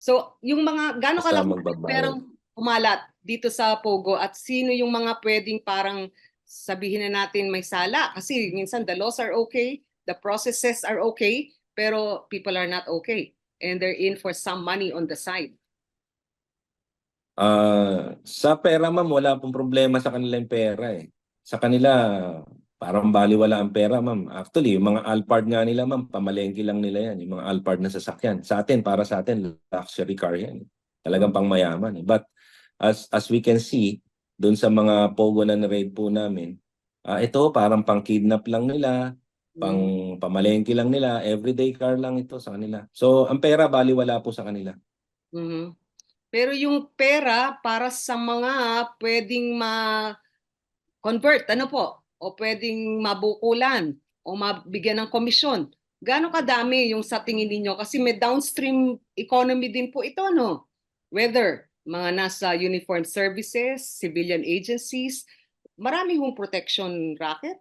So, yung mga Basta kalaki magbabayad. perang umalat dito sa Pogo at sino yung mga pwedeng parang sabihin na natin may sala kasi minsan the laws are okay, the processes are okay, pero people are not okay and they're in for some money on the side. Ah, sa pera ma'am, wala pong problema sa kanila yung pera eh. Sa kanila, parang baliwala ang pera ma'am. Actually, yung mga Alphard nga nila ma'am, pamalengke lang nila yan. Yung mga Alphard na sasakyan. Sa atin, para sa atin, luxury car yan. eh. Talagang pangmayaman. eh. But as as we can see, doon sa mga pogo na na-raid po namin, ah, ito parang pang-kidnap lang nila, pang pamalengke lang nila, everyday car lang ito sa kanila. So, ang pera baliwala po sa kanila. Mhm. Pero yung pera para sa mga pwedeng ma-convert, ano po? O pwedeng mabukulan o mabigyan ng komisyon. Gaano kadami yung sa tingin ninyo? Kasi may downstream economy din po ito, no? Whether mga nasa uniform services, civilian agencies, marami hong protection racket.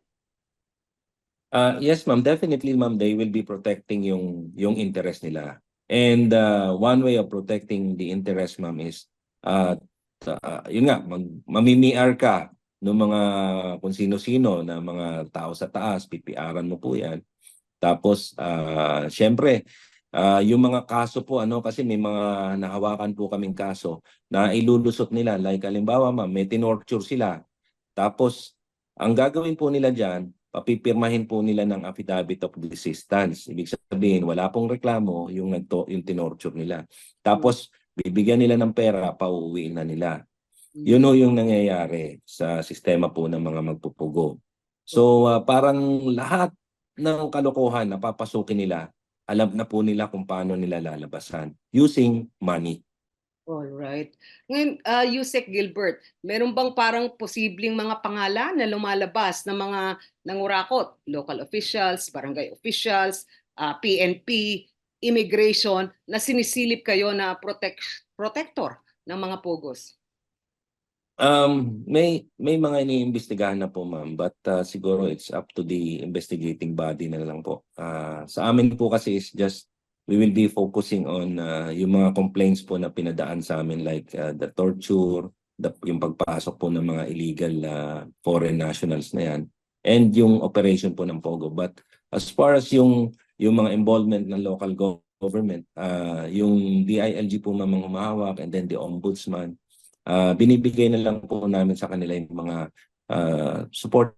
Uh, yes, ma'am. Definitely, ma'am, they will be protecting yung yung interest nila. And uh, one way of protecting the interest, ma'am, is uh, uh, yun nga, mag, mamimiar ka ng mga kung sino-sino na mga tao sa taas, pipiaran mo po yan. Tapos, uh, syempre, uh, yung mga kaso po, ano, kasi may mga nahawakan po kaming kaso na ilulusot nila. Like, halimbawa, ma'am, may tinorture sila. Tapos, ang gagawin po nila dyan, papipirmahin po nila ng affidavit of desistance. Ibig sabihin, wala pong reklamo yung, nagto, yung tinorture nila. Tapos, bibigyan nila ng pera, pauuwiin na nila. Yun o yung nangyayari sa sistema po ng mga magpupugo. So, ah, parang lahat ng kalokohan na papasukin nila, alam na po nila kung paano nila lalabasan using money. Alright. Ngayon, uh, Yusek Gilbert, meron bang parang posibleng mga pangalan na lumalabas ng mga nangurakot? Local officials, barangay officials, uh, PNP, immigration, na sinisilip kayo na protect, protector ng mga pogos? Um, may may mga iniimbestigahan na po ma'am but uh, siguro it's up to the investigating body na lang po. Uh, sa amin po kasi is just we will be focusing on uh, yung mga complaints po na pinadaan sa amin like uh, the torture, the, yung pagpasok po ng mga illegal uh, foreign nationals na yan and yung operation po ng Pogo. But as far as yung yung mga involvement ng local go- government, uh, yung DILG po mamang humahawak and then the ombudsman, uh, binibigay na lang po namin sa kanila yung mga uh, support